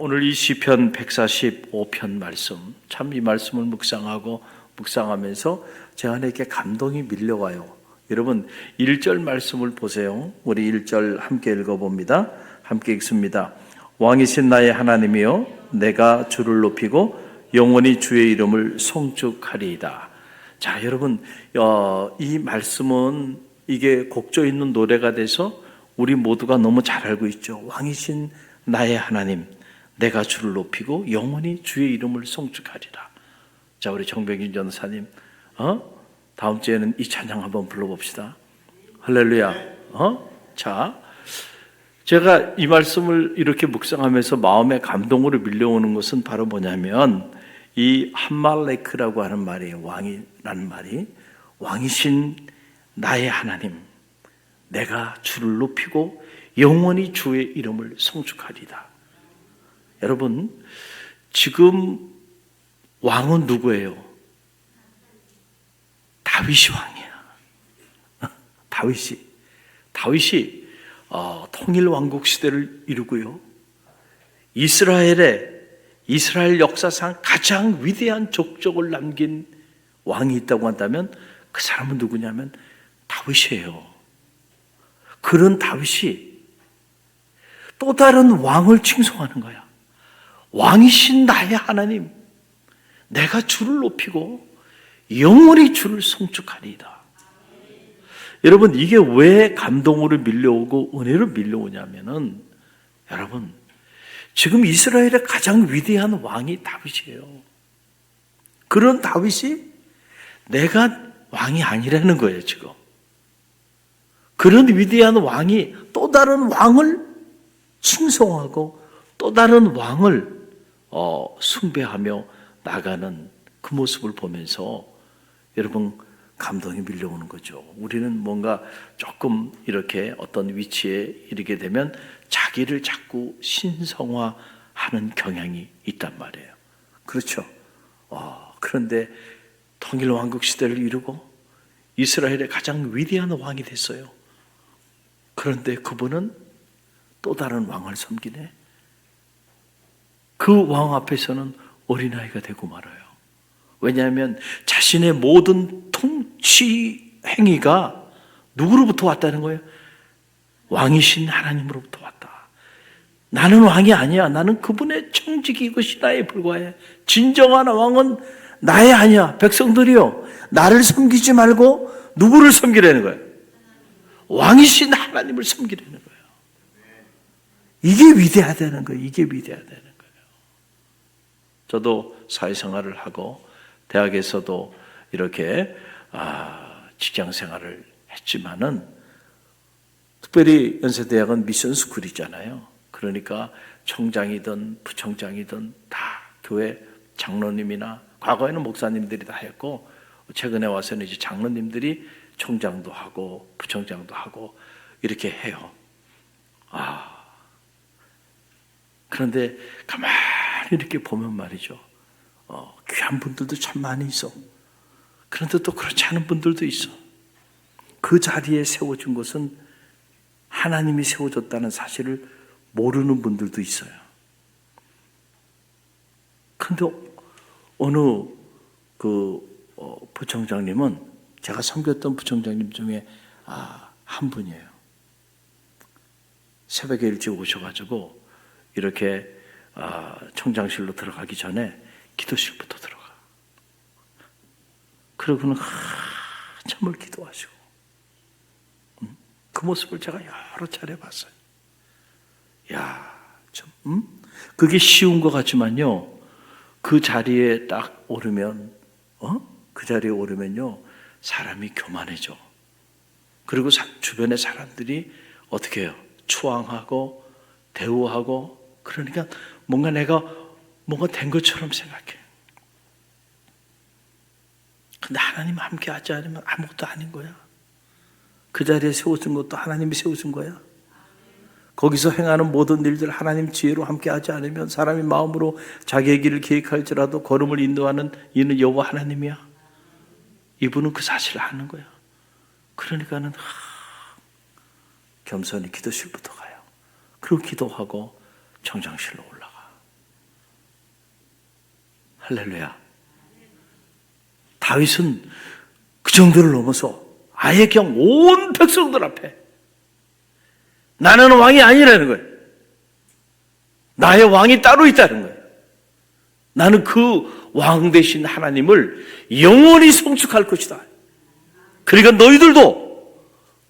오늘 이 시편 145편 말씀 참 이 말씀을 묵상하고 묵상하면서 제 안에 이렇게 감동이 밀려와요. 여러분 1절 말씀을 보세요. 우리 1절 함께 읽어 봅니다. 함께 읽습니다. 왕이신 나의 하나님이여 내가 주를 높이고 영원히 주의 이름을 송축하리이다. 자 여러분 어, 이 말씀은 이게 곡조 있는 노래가 돼서 우리 모두가 너무 잘 알고 있죠. 왕이신 나의 하나님, 내가 주를 높이고 영원히 주의 이름을 송축하리라. 자, 우리 정병진 전사님, 어? 다음 주에는 이 찬양 한번 불러봅시다. 할렐루야. 어? 자, 제가 이 말씀을 이렇게 묵상하면서 마음의 감동으로 밀려오는 것은 바로 뭐냐면 이 한말레크라고 하는 말이 왕이라는 말이 왕이신 나의 하나님, 내가 주를 높이고 영원히 주의 이름을 성축하리다. 여러분, 지금 왕은 누구예요? 다윗이 왕이야. 다윗이. 다윗이 어, 통일 왕국 시대를 이루고요. 이스라엘의 이스라엘 역사상 가장 위대한 족적을 남긴 왕이 있다고 한다면 그 사람은 누구냐면 다윗이에요. 그런 다윗이 또 다른 왕을 칭송하는 거야. 왕이신 나의 하나님, 내가 주를 높이고 영원히 주를 송축하리이다. 여러분, 이게 왜 감동으로 밀려오고 은혜로 밀려오냐면은, 여러분, 지금 이스라엘의 가장 위대한 왕이 다윗이에요. 그런 다윗이 내가 왕이 아니라는 거예요, 지금. 그런 위대한 왕이 또 다른 왕을 칭송하고 또 다른 왕을 어, 숭배하며 나가는 그 모습을 보면서 여러분 감동이 밀려오는 거죠. 우리는 뭔가 조금 이렇게 어떤 위치에 이르게 되면 자기를 자꾸 신성화하는 경향이 있단 말이에요. 그렇죠. 어, 그런데 통일 왕국 시대를 이루고 이스라엘의 가장 위대한 왕이 됐어요. 그런데 그분은 또 다른 왕을 섬기네. 그 왕 앞에서는 어린아이가 되고 말아요. 왜냐하면 자신의 모든 통치 행위가 누구로부터 왔다는 거예요? 왕이신 하나님으로부터 왔다. 나는 왕이 아니야. 나는 그분의 청직이고 신하에 불과해. 진정한 왕은 나의 아니야. 백성들이요. 나를 섬기지 말고 누구를 섬기라는 거예요? 왕이신 하나님을 섬기라는 거예요. 이게 위대하다는 거예요. 이게 위대하다는 거예요. 저도 사회생활을 하고 대학에서도 이렇게 아, 직장 생활을 했지만은 특별히 연세대학은 미션 스쿨이잖아요. 그러니까 청장이든 부청장이든 다 교회 장로님이나 과거에는 목사님들이 다 했고 최근에 와서는 이제 장로님들이 총장도 하고 부총장도 하고 이렇게 해요. 아. 그런데 가만히 이렇게 보면 말이죠. 어, 귀한 분들도 참 많이 있어. 그런데 또 그렇지 않은 분들도 있어. 그 자리에 세워준 것은 하나님이 세워줬다는 사실을 모르는 분들도 있어요. 근데 어느 그 어, 부총장님은 제가 섬겼던 부총장님 중에 아, 한 분이에요. 새벽에 일찍 오셔가지고 이렇게 아, 청장실로 들어가기 전에 기도실부터 들어가. 그러고는 한참을 기도하시고 음? 그 모습을 제가 여러 차례 봤어요. 야, 참, 음? 그게 쉬운 것 같지만요. 그 자리에 딱 오르면, 어? 그 자리에 오르면요. 사람이 교만해져. 그리고 사, 주변의 사람들이 어떻게 해요? 추앙하고 대우하고 그러니까 뭔가 내가 뭔가 된 것처럼 생각해. 근데 하나님 함께 하지 않으면 아무것도 아닌 거야. 그 자리에 세워준 것도 하나님이 세워준 거야. 거기서 행하는 모든 일들 하나님 지혜로 함께 하지 않으면 사람이 마음으로 자기의 길을 계획할지라도 걸음을 인도하는 이는 여호와 하나님이야. 이분은 그 사실을 아는 거야. 그러니까는 하, 겸손히 기도실부터 가요. 그리고 기도하고 정장실로 올라가. 할렐루야. 다윗은 그 정도를 넘어서 아예 그냥 온 백성들 앞에 나는 왕이 아니라는 거예요. 나의 왕이 따로 있다는 거예요. 나는 그 왕 대신 하나님을 영원히 성축할 것이다. 그러니까 너희들도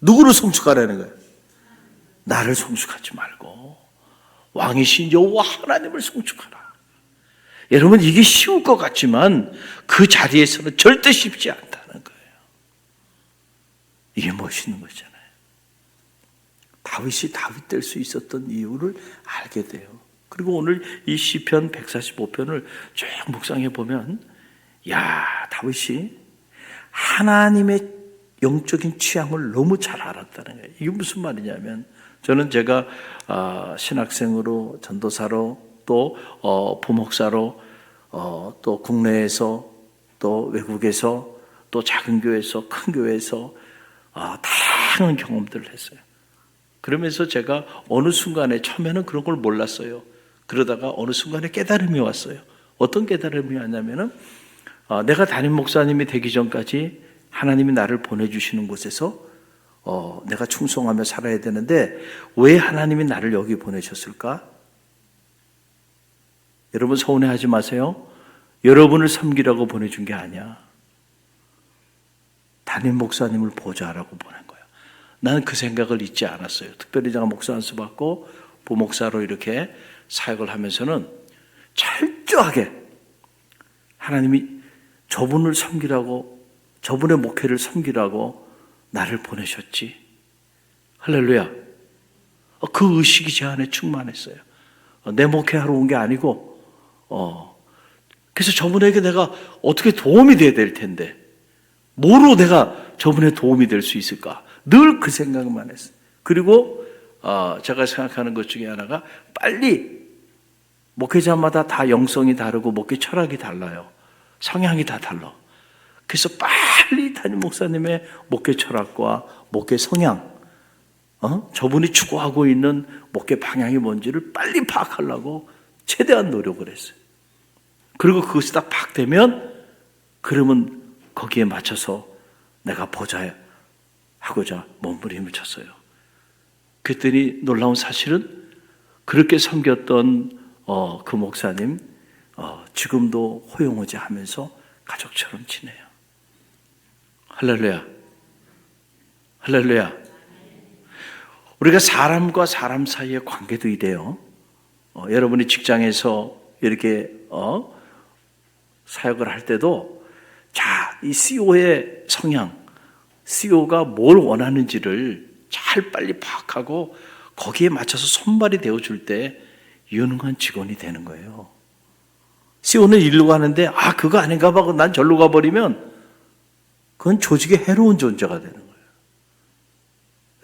누구를 성축하라는 거예요? 나를 성축하지 말고 왕이신 여호와 하나님을 성축하라. 여러분 이게 쉬울 것 같지만 그 자리에서는 절대 쉽지 않다는 거예요. 이게 멋있는 거잖아요. 다윗이 다윗 될 수 있었던 이유를 알게 돼요. 그리고 오늘 이 시편 145편을 쭉 묵상해 보면 야, 다윗이 하나님의 영적인 취향을 너무 잘 알았다는 거예요. 이게 무슨 말이냐면 저는 제가 아, 신학생으로 전도사로 또 어, 부목사로 어, 또 국내에서 또 외국에서 또 작은 교회에서 큰 교회에서 아, 다양한 경험들을 했어요. 그러면서 제가 어느 순간에 처음에는 그런 걸 몰랐어요. 그러다가 어느 순간에 깨달음이 왔어요. 어떤 깨달음이 왔냐면은 어, 내가 담임 목사님이 되기 전까지 하나님이 나를 보내주시는 곳에서 어, 내가 충성하며 살아야 되는데 왜 하나님이 나를 여기 보내셨을까? 여러분 서운해하지 마세요. 여러분을 섬기라고 보내준 게 아니야. 담임 목사님을 보좌하라고 보낸 거야. 나는 그 생각을 잊지 않았어요. 특별히 제가 목사 안수 받고 부목사로 이렇게 사역을 하면서는 철저하게 하나님이 저분을 섬기라고 저분의 목회를 섬기라고 나를 보내셨지. 할렐루야. 어, 그 의식이 제 안에 충만했어요. 어, 내 목회하러 온 게 아니고, 어, 그래서 저분에게 내가 어떻게 도움이 돼야 될 텐데, 뭐로 내가 저분의 도움이 될 수 있을까? 늘 그 생각만 했어요. 그리고, 어, 제가 생각하는 것 중에 하나가 빨리 목회자마다 다 영성이 다르고 목회 철학이 달라요. 성향이 다 달라. 그래서 빨리 담임 목사님의 목회 철학과 목회 성향, 어? 저분이 추구하고 있는 목회 방향이 뭔지를 빨리 파악하려고 최대한 노력을 했어요. 그리고 그것이 딱 파악되면 그러면 거기에 맞춰서 내가 보자 하고자 몸부림을 쳤어요. 그랬더니 놀라운 사실은 그렇게 섬겼던 어, 그 목사님 어, 지금도 호용호제 하면서 가족처럼 지내요. 할렐루야. 할렐루야. 우리가 사람과 사람 사이의 관계도 이래요. 어, 여러분이 직장에서 이렇게 어, 사역을 할 때도 자, 이 CEO의 성향, CEO가 뭘 원하는지를 잘 빨리 파악하고 거기에 맞춰서 손발이 되어 줄 때 유능한 직원이 되는 거예요. CEO는 일로 가는데 아 그거 아닌가 봐. 난 절로 가버리면 그건 조직의 해로운 존재가 되는 거예요.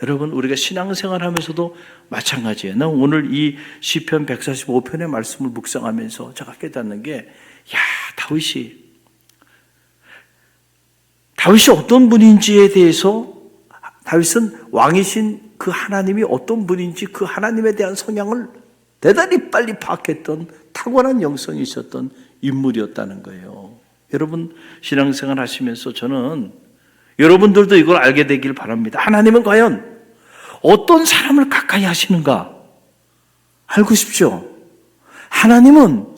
여러분 우리가 신앙생활 하면서도 마찬가지예요. 난 오늘 이 시편 145편의 말씀을 묵상하면서 제가 깨닫는 게 야, 다윗이 다윗이 어떤 분인지에 대해서 다윗은 왕이신 그 하나님이 어떤 분인지 그 하나님에 대한 성향을 대단히 빨리 파악했던 탁월한 영성이 있었던 인물이었다는 거예요. 여러분 신앙생활 하시면서 저는 여러분들도 이걸 알게 되길 바랍니다. 하나님은 과연 어떤 사람을 가까이 하시는가? 알고 싶죠? 하나님은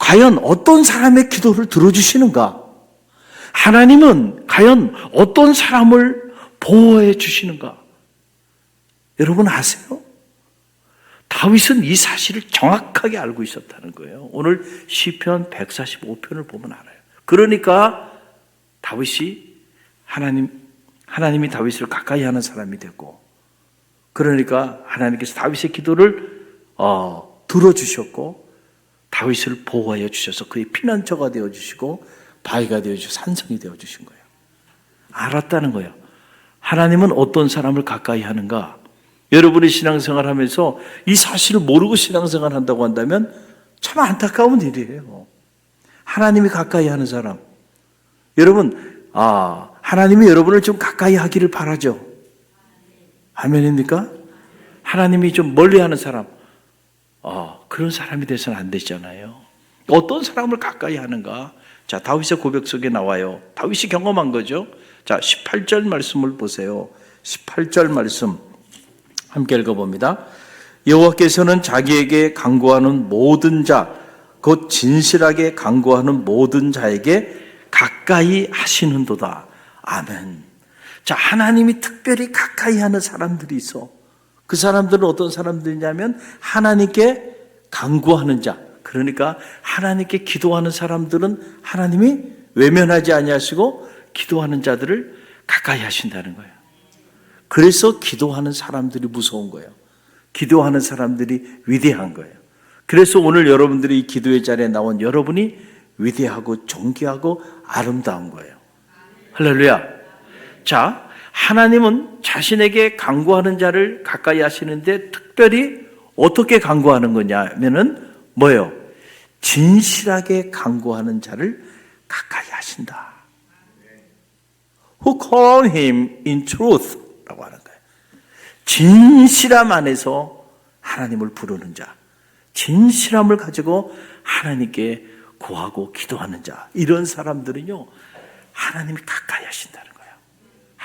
과연 어떤 사람의 기도를 들어주시는가? 하나님은 과연 어떤 사람을 보호해 주시는가? 여러분 아세요? 다윗은 이 사실을 정확하게 알고 있었다는 거예요. 오늘 시편 145편을 보면 알아요. 그러니까 다윗이 하나님 하나님이 다윗을 가까이 하는 사람이 되고 그러니까 하나님께서 다윗의 기도를 어, 들어주셨고 다윗을 보호하여 주셔서 그의 피난처가 되어 주시고 바위가 되어 주시고 산성이 되어 주신 거예요. 알았다는 거예요. 하나님은 어떤 사람을 가까이 하는가? 여러분이 신앙생활 하면서 이 사실을 모르고 신앙생활 한다고 한다면 참 안타까운 일이에요. 하나님이 가까이 하는 사람. 여러분, 아, 하나님이 여러분을 좀 가까이 하기를 바라죠. 아멘입니까? 하나님이 좀 멀리 하는 사람. 아, 그런 사람이 돼서는 안 되잖아요. 어떤 사람을 가까이 하는가? 자, 다윗의 고백 속에 나와요. 다윗이 경험한 거죠. 자, 18절 말씀을 보세요. 18절 말씀 함께 읽어봅니다. 여호와께서는 자기에게 강구하는 모든 자, 곧 진실하게 강구하는 모든 자에게 가까이 하시는도다. 아멘. 자, 하나님이 특별히 가까이 하는 사람들이 있어. 그 사람들은 어떤 사람들이냐면 하나님께 강구하는 자. 그러니까 하나님께 기도하는 사람들은 하나님이 외면하지 아니하시고 기도하는 자들을 가까이 하신다는 거예요. 그래서 기도하는 사람들이 무서운 거예요. 기도하는 사람들이 위대한 거예요. 그래서 오늘 여러분들이 이 기도의 자리에 나온 여러분이 위대하고 존귀하고 아름다운 거예요. 할렐루야. 자, 하나님은 자신에게 강구하는 자를 가까이 하시는데 특별히 어떻게 강구하는 거냐면은 뭐예요? 진실하게 강구하는 자를 가까이 하신다. Who call him in truth라고 하는 거예요. 진실함 안에서 하나님을 부르는 자, 진실함을 가지고 하나님께 구하고 기도하는 자, 이런 사람들은요, 하나님이 가까이 거예요.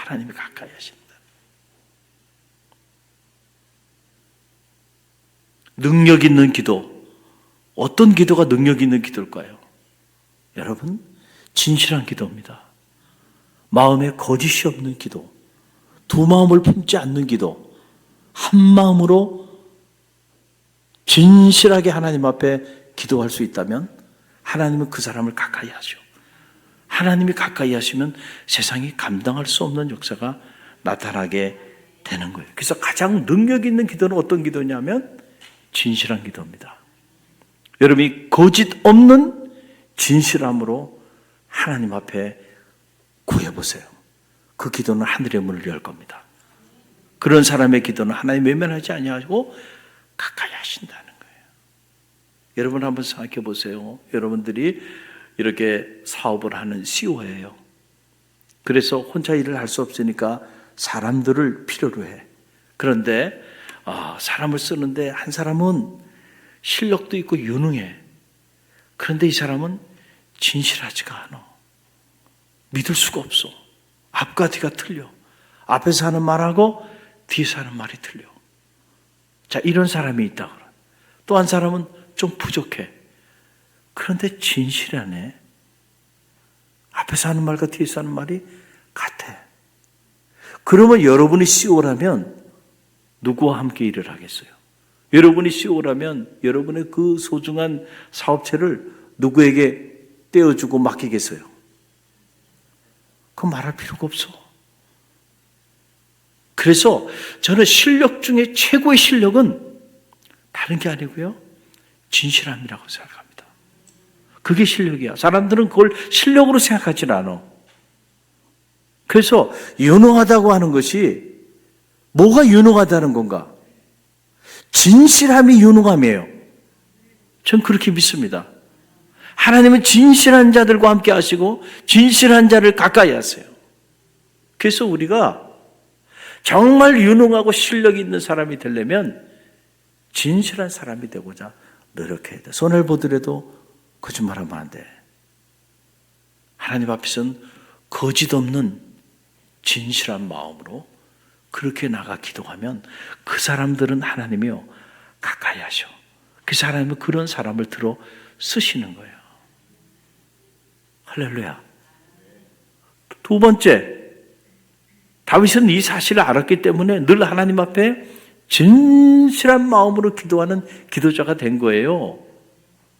하나님이 가까이 하신다. 능력 있는 기도. 어떤 기도가 능력 있는 기도일까요? 여러분, 진실한 기도입니다. 마음에 거짓이 없는 기도. 두 마음을 품지 않는 기도. 한 마음으로 진실하게 하나님 앞에 기도할 수 있다면 하나님은 그 사람을 가까이 하죠. 하나님이 가까이 하시면 세상이 감당할 수 없는 역사가 나타나게 되는 거예요. 그래서 가장 능력 있는 기도는 어떤 기도냐면 진실한 기도입니다. 여러분이 거짓 없는 진실함으로 하나님 앞에 구해보세요. 그 기도는 하늘의 문을 열 겁니다. 그런 사람의 기도는 하나님 외면하지 아니하고 가까이 하신다는 거예요. 여러분 한번 생각해 보세요. 여러분들이 이렇게 사업을 하는 CEO예요. 그래서 혼자 일을 할 수 없으니까 사람들을 필요로 해. 그런데 아, 사람을 쓰는데 한 사람은 실력도 있고 유능해. 그런데 이 사람은 진실하지가 않아. 믿을 수가 없어. 앞과 뒤가 틀려. 앞에서 하는 말하고 뒤에서 하는 말이 틀려. 자, 이런 사람이 있다. 또한 사람은 좀 부족해. 그런데 진실하네. 앞에서 하는 말과 뒤에서 하는 말이 같아. 그러면 여러분이 CEO라면 누구와 함께 일을 하겠어요? 여러분이 CEO라면 여러분의 그 소중한 사업체를 누구에게 떼어주고 맡기겠어요? 그 말할 필요가 없어. 그래서 저는 실력 중에 최고의 실력은 다른 게 아니고요. 진실함이라고 생각합니다. 그게 실력이야. 사람들은 그걸 실력으로 생각하지 않아. 그래서 유능하다고 하는 것이 뭐가 유능하다는 건가? 진실함이 유능함이에요. 전 그렇게 믿습니다. 하나님은 진실한 자들과 함께 하시고 진실한 자를 가까이 하세요. 그래서 우리가 정말 유능하고 실력 있는 사람이 되려면 진실한 사람이 되고자 노력해야 돼. 손을 보더라도 거짓말하면 안 돼. 하나님 앞에서는 거짓 없는 진실한 마음으로 그렇게 나가 기도하면 그 사람들은 하나님이요 가까이 하셔. 그 사람은 그런 사람을 들어 쓰시는 거예요. 할렐루야. 두 번째, 다윗은 이 사실을 알았기 때문에 늘 하나님 앞에 진실한 마음으로 기도하는 기도자가 된 거예요.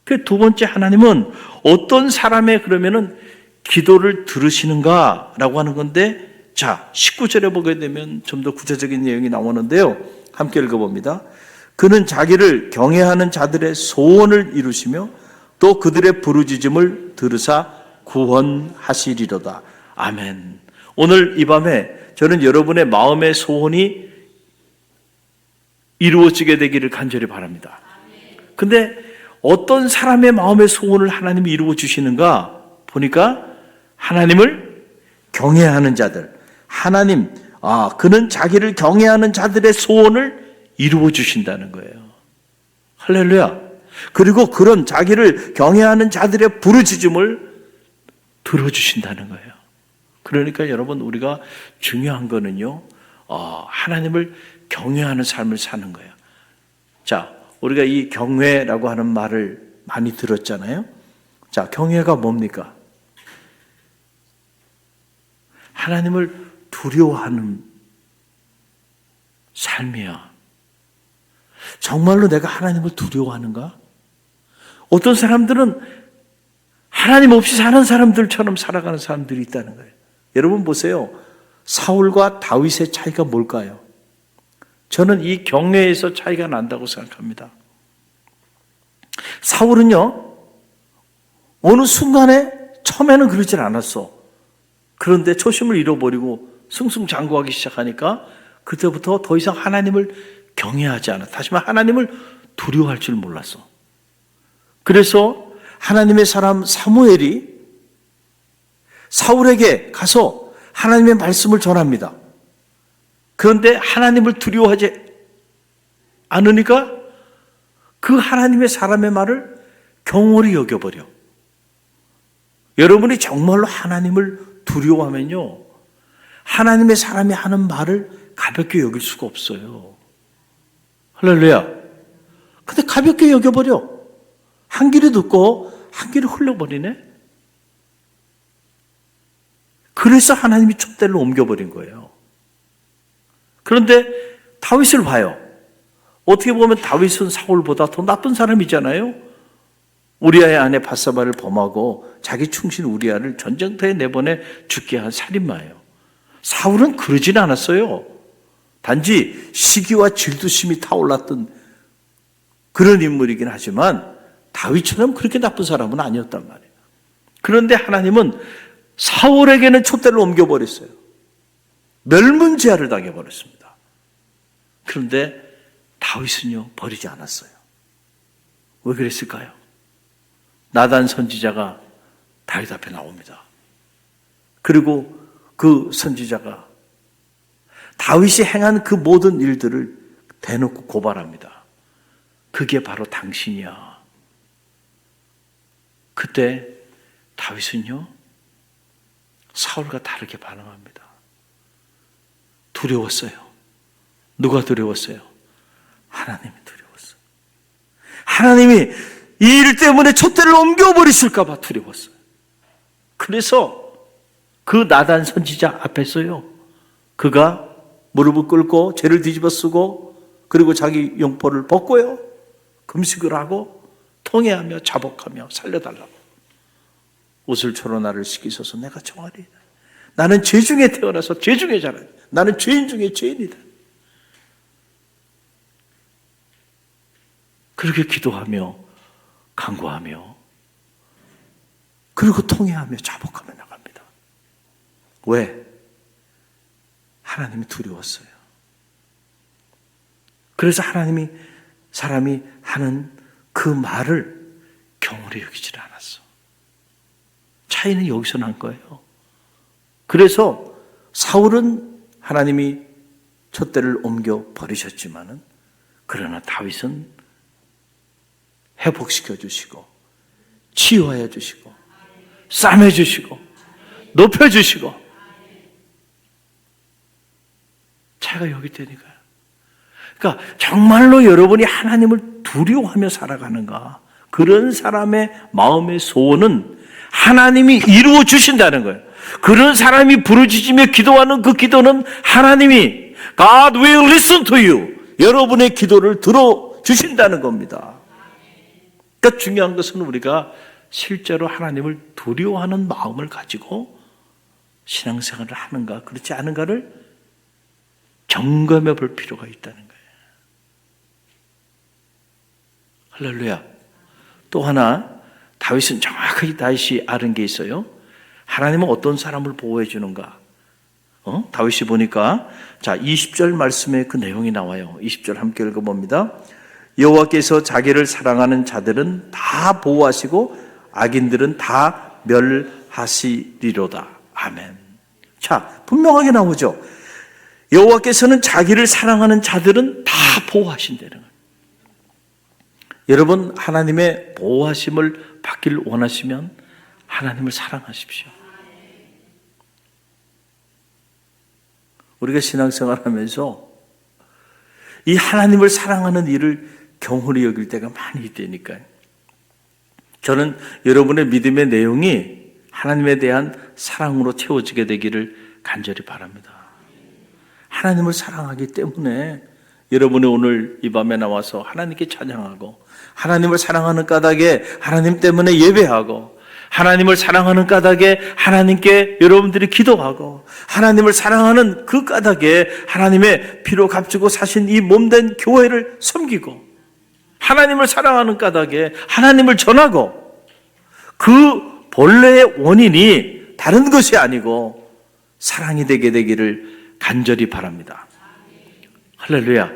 그 두 번째 하나님은 어떤 사람의 그러면은 기도를 들으시는가라고 하는 건데 자, 19절에 보게 되면 좀 더 구체적인 내용이 나오는데요. 함께 읽어봅니다. 그는 자기를 경외하는 자들의 소원을 이루시며 또 그들의 부르짖음을 들으사 구원하시리로다. 아멘. 오늘 이 밤에 저는 여러분의 마음의 소원이 이루어지게 되기를 간절히 바랍니다. 근데 어떤 사람의 마음의 소원을 하나님이 이루어 주시는가 보니까 하나님을 경외하는 자들, 하나님, 아, 그는 자기를 경외하는 자들의 소원을 이루어 주신다는 거예요. 할렐루야. 그리고 그런 자기를 경외하는 자들의 부르짖음을 들어주신다는 거예요. 그러니까 여러분 우리가 중요한 거는요, 어, 하나님을 경외하는 삶을 사는 거예요. 자, 우리가 이 경외라고 하는 말을 많이 들었잖아요. 자, 경외가 뭡니까? 하나님을 두려워하는 삶이야. 정말로 내가 하나님을 두려워하는가? 어떤 사람들은 하나님 없이 사는 사람들처럼 살아가는 사람들이 있다는 거예요. 여러분 보세요. 사울과 다윗의 차이가 뭘까요? 저는 이 경외에서 차이가 난다고 생각합니다. 사울은요, 어느 순간에 처음에는 그러질 않았어. 그런데 초심을 잃어버리고 승승장구하기 시작하니까 그때부터 더 이상 하나님을 경외하지 않아. 다시 말해 하나님을 두려워할 줄 몰랐어. 그래서 하나님의 사람 사무엘이 사울에게 가서 하나님의 말씀을 전합니다. 그런데 하나님을 두려워하지 않으니까 그 하나님의 사람의 말을 경홀히 여겨버려. 여러분이 정말로 하나님을 두려워하면요. 하나님의 사람이 하는 말을 가볍게 여길 수가 없어요. 할렐루야. 근데 가볍게 여겨버려. 한 귀로 듣고 한 귀로 흘려버리네. 그래서 하나님이 촛대를 옮겨버린 거예요. 그런데 다윗을 봐요. 어떻게 보면 다윗은 사울보다 더 나쁜 사람이잖아요. 우리아의 아내 바사바를 범하고 자기 충신 우리아를 전쟁터에 내보내 죽게 한 살인마예요. 사울은 그러진 않았어요. 단지 시기와 질투심이 타올랐던 그런 인물이긴 하지만 다윗처럼 그렇게 나쁜 사람은 아니었단 말이에요. 그런데 하나님은 사울에게는 촛대를 옮겨버렸어요. 멸문제하를 당해버렸습니다. 그런데 다윗은요, 버리지 않았어요. 왜 그랬을까요? 나단 선지자가 다윗 앞에 나옵니다. 그리고 그 선지자가 다윗이 행한 그 모든 일들을 대놓고 고발합니다. 그게 바로 당신이야. 그때 다윗은요, 사울과 다르게 반응합니다. 두려웠어요. 누가 두려웠어요? 하나님이 두려웠어요. 하나님이 이 일 때문에 촛대를 옮겨버리실까봐 두려웠어요. 그래서 그 나단 선지자 앞에서요, 그가 무릎을 꿇고 죄를 뒤집어 쓰고 그리고 자기 용포를 벗고요, 금식을 하고 통회하며 자복하며 살려달라고 옷을 초로 나를 시키소서 내가 정하리이다. 나는 죄 중에 태어나서 죄 중에 자라. 나는 죄인 중에 죄인이다. 그렇게 기도하며 간구하며 그리고 통회하며 자복하며 나갑니다. 왜? 하나님이 두려웠어요. 그래서 하나님이 사람이 하는 그 말을 경홀히 여기질 않았어. 차이는 여기서 난 거예요. 그래서 사울은 하나님이 촛대를 옮겨 버리셨지만은 그러나 다윗은 회복시켜 주시고 치유하여 주시고 싸매 주시고 높여 주시고 차가 여기 되니까요. 그러니까 정말로 여러분이 하나님을 두려워하며 살아가는가 그런 사람의 마음의 소원은 하나님이 이루어 주신다는 거예요. 그런 사람이 부르짖으며 기도하는 그 기도는 하나님이 God will listen to you. 여러분의 기도를 들어 주신다는 겁니다. 그러니까 중요한 것은 우리가 실제로 하나님을 두려워하는 마음을 가지고 신앙생활을 하는가 그렇지 않은가를 점검해 볼 필요가 있다는 거예요. 할렐루야. 또 하나 다윗은 정확하게 다윗이 아는 게 있어요. 하나님은 어떤 사람을 보호해 주는가? 어? 다윗이 보니까 자 20절 말씀에 그 내용이 나와요. 20절 함께 읽어 봅니다. 여호와께서 자기를 사랑하는 자들은 다 보호하시고 악인들은 다 멸하시리로다. 아멘. 자 분명하게 나오죠. 여호와께서는 자기를 사랑하는 자들은 다 보호하신다는 거예요. 여러분 하나님의 보호하심을 받기를 원하시면 하나님을 사랑하십시오. 우리가 신앙생활하면서 이 하나님을 사랑하는 일을 경홀히 여길 때가 많이 있다니까요. 저는 여러분의 믿음의 내용이 하나님에 대한 사랑으로 채워지게 되기를 간절히 바랍니다. 하나님을 사랑하기 때문에 여러분이 오늘 이 밤에 나와서 하나님께 찬양하고 하나님을 사랑하는 까닭에 하나님 때문에 예배하고 하나님을 사랑하는 까닭에 하나님께 여러분들이 기도하고 하나님을 사랑하는 그 까닭에 하나님의 피로 값주고 사신 이 몸된 교회를 섬기고 하나님을 사랑하는 까닭에 하나님을 전하고 그 본래의 원인이 다른 것이 아니고 사랑이 되게 되기를 간절히 바랍니다. 할렐루야.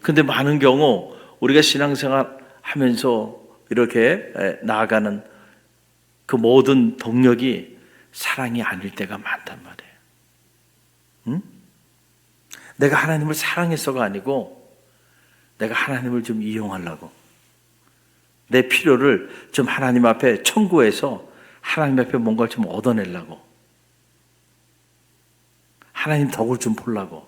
근데 많은 경우 우리가 신앙생활 하면서 이렇게 나아가는 그 모든 동력이 사랑이 아닐 때가 많단 말이에요. 응? 내가 하나님을 사랑해서가 아니고 내가 하나님을 좀 이용하려고 내 필요를 좀 하나님 앞에 청구해서 하나님 앞에 뭔가를 좀 얻어내려고 하나님 덕을 좀 보려고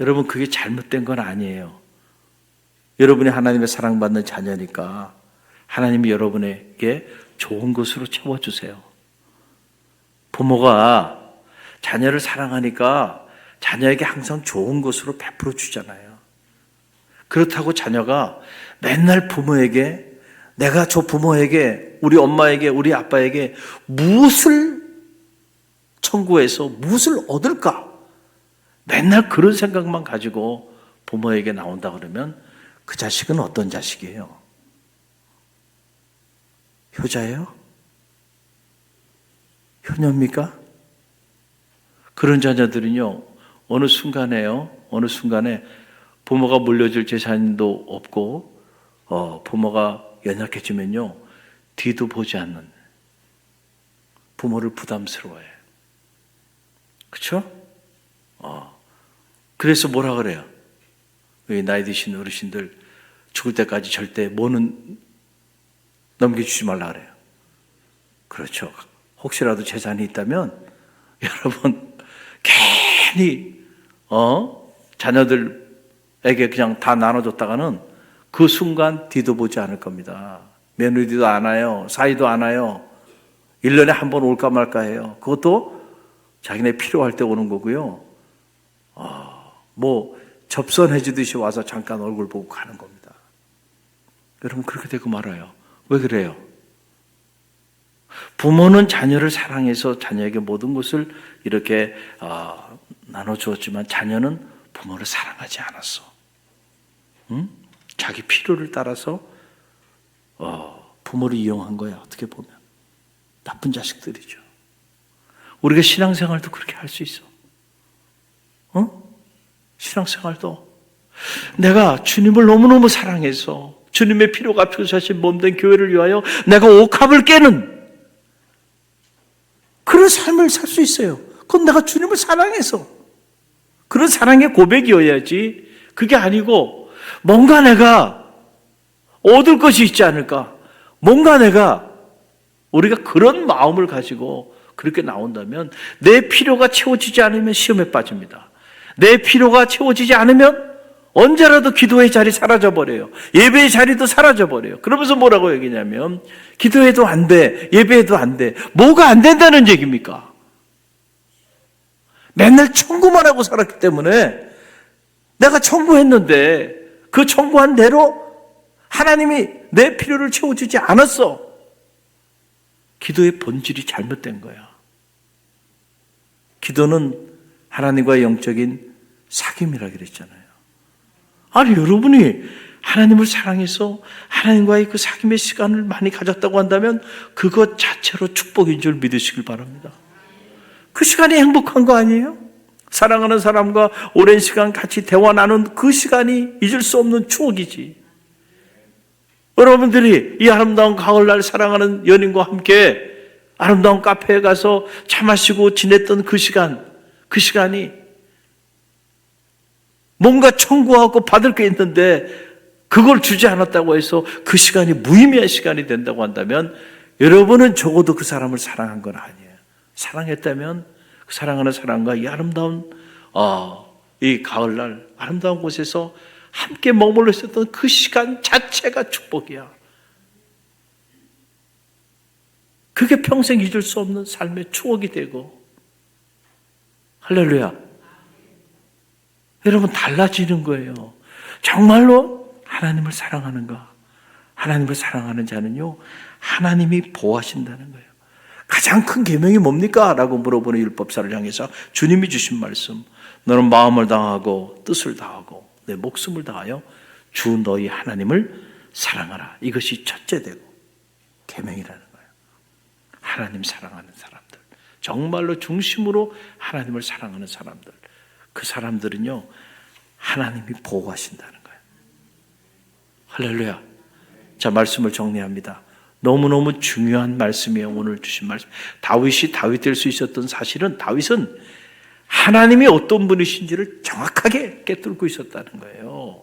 여러분 그게 잘못된 건 아니에요. 여러분이 하나님의 사랑받는 자녀니까 하나님이 여러분에게 좋은 것으로 채워주세요. 부모가 자녀를 사랑하니까 자녀에게 항상 좋은 것으로 베풀어 주잖아요. 그렇다고 자녀가 맨날 부모에게 내가 저 부모에게 우리 엄마에게 우리 아빠에게 무엇을 청구해서 무엇을 얻을까? 맨날 그런 생각만 가지고 부모에게 나온다 그러면 그 자식은 어떤 자식이에요? 효자예요? 효녀입니까? 그런 자녀들은요, 어느 순간에요, 어느 순간에 부모가 물려줄 재산도 없고, 어, 부모가 연약해지면요, 뒤도 보지 않는 부모를 부담스러워해. 그쵸? 어. 그래서 뭐라 그래요? 나이 드신 어르신들 죽을 때까지 절대 뭐는 넘겨주지 말라 그래요. 그렇죠. 혹시라도 재산이 있다면 여러분 괜히 어 자녀들에게 그냥 다 나눠줬다가는 그 순간 뒤도 보지 않을 겁니다. 며느리도 안 와요. 사이도 안 와요. 1년에 한 번 올까 말까 해요. 그것도 자기네 필요할 때 오는 거고요. 어, 뭐 접선해 주듯이 와서 잠깐 얼굴 보고 가는 겁니다. 여러분 그렇게 되고 말아요. 왜 그래요? 부모는 자녀를 사랑해서 자녀에게 모든 것을 이렇게 어, 나눠주었지만 자녀는 부모를 사랑하지 않았어. 응? 자기 필요를 따라서 어, 부모를 이용한 거야. 어떻게 보면 나쁜 자식들이죠. 우리가 신앙생활도 그렇게 할 수 있어. 어? 신앙생활도 내가 주님을 너무너무 사랑해서 주님의 피로가 표사하신 몸된 교회를 위하여 내가 옥합을 깨는 그런 삶을 살 수 있어요. 그건 내가 주님을 사랑해서 그런 사랑의 고백이어야지 그게 아니고 뭔가 내가 얻을 것이 있지 않을까? 뭔가 내가 우리가 그런 마음을 가지고 그렇게 나온다면 내 필요가 채워지지 않으면 시험에 빠집니다. 내 필요가 채워지지 않으면 언제라도 기도의 자리 사라져 버려요. 예배의 자리도 사라져 버려요. 그러면서 뭐라고 얘기냐면 기도해도 안 돼. 예배해도 안 돼. 뭐가 안 된다는 얘기입니까? 맨날 청구만 하고 살았기 때문에 내가 청구했는데 그 청구한 대로 하나님이 내 필요를 채워주지 않았어. 기도의 본질이 잘못된 거야. 기도는 하나님과의 영적인 사귐이라 그랬잖아요. 아니, 여러분이 하나님을 사랑해서 하나님과의 그 사귐의 시간을 많이 가졌다고 한다면 그것 자체로 축복인 줄 믿으시길 바랍니다. 그 시간이 행복한 거 아니에요? 사랑하는 사람과 오랜 시간 같이 대화 나눈 그 시간이 잊을 수 없는 추억이지. 여러분들이 이 아름다운 가을날 사랑하는 연인과 함께 아름다운 카페에 가서 차 마시고 지냈던 그 시간, 그 시간이 뭔가 청구하고 받을 게 있는데 그걸 주지 않았다고 해서 그 시간이 무의미한 시간이 된다고 한다면 여러분은 적어도 그 사람을 사랑한 건 아니에요. 사랑했다면 그 사랑하는 사람과 이 아름다운 어, 이 가을날 아름다운 곳에서 함께 머물러 있었던 그 시간 자체가 축복이야. 그게 평생 잊을 수 없는 삶의 추억이 되고 할렐루야. 여러분 달라지는 거예요. 정말로 하나님을 사랑하는가? 하나님을 사랑하는 자는요. 하나님이 보호하신다는 거예요. 가장 큰 계명이 뭡니까? 라고 물어보는 율법사를 향해서 주님이 주신 말씀. 너는 마음을 다하고 뜻을 다하고 내 목숨을 다하여 주 너희 하나님을 사랑하라. 이것이 첫째 되고 계명이라는 거예요. 하나님 사랑하는 사람들. 정말로 중심으로 하나님을 사랑하는 사람들. 그 사람들은요. 하나님이 보호하신다는 거예요. 할렐루야. 자, 말씀을 정리합니다. 너무너무 중요한 말씀이에요. 오늘 주신 말씀. 다윗이 다윗 될 수 있었던 사실은 다윗은 하나님이 어떤 분이신지를 정확하게 깨뚫고 있었다는 거예요.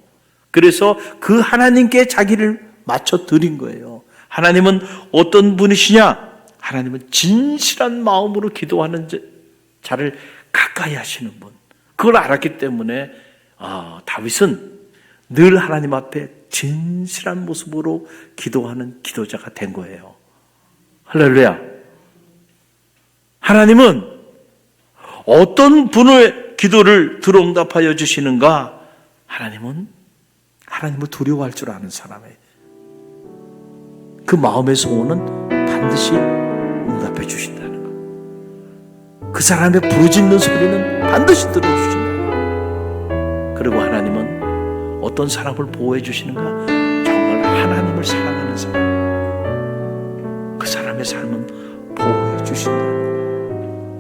그래서 그 하나님께 자기를 맞춰 드린 거예요. 하나님은 어떤 분이시냐? 하나님은 진실한 마음으로 기도하는 자- 자를 가까이 하시는 분. 그걸 알았기 때문에 아, 다윗은 늘 하나님 앞에 진실한 모습으로 기도하는 기도자가 된 거예요. 할렐루야. 하나님은 어떤 분의 기도를 들어응답하여 주시는가? 하나님은 하나님을 두려워할 줄 아는 사람이에요. 그 마음의 소원은 반드시 응답해 주신다는 거. 그 사람의 부르짖는 소리는 반드시 들어주신다. 그리고 하나님은 어떤 사람을 보호해 주시는가? 정말 하나님을 사랑하는 사람. 그 사람의 삶은 보호해 주신다.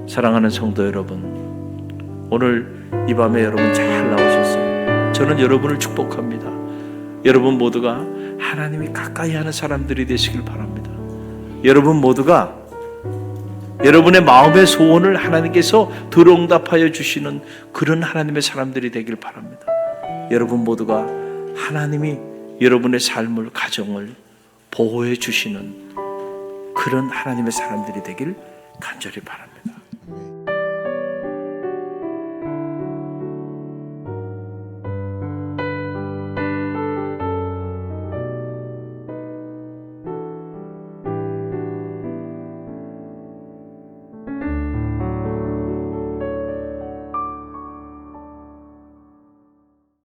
사랑하는 성도 여러분, 오늘 이 밤에 여러분 잘 나오셨어요. 저는 여러분을 축복합니다. 여러분 모두가 하나님이 가까이 하는 사람들이 되시길 바랍니다. 여러분 모두가 여러분의 마음의 소원을 하나님께서 들응답하여 주시는 그런 하나님의 사람들이 되길 바랍니다. 여러분 모두가 하나님이 여러분의 삶을 가정을 보호해 주시는 그런 하나님의 사람들이 되길 간절히 바랍니다.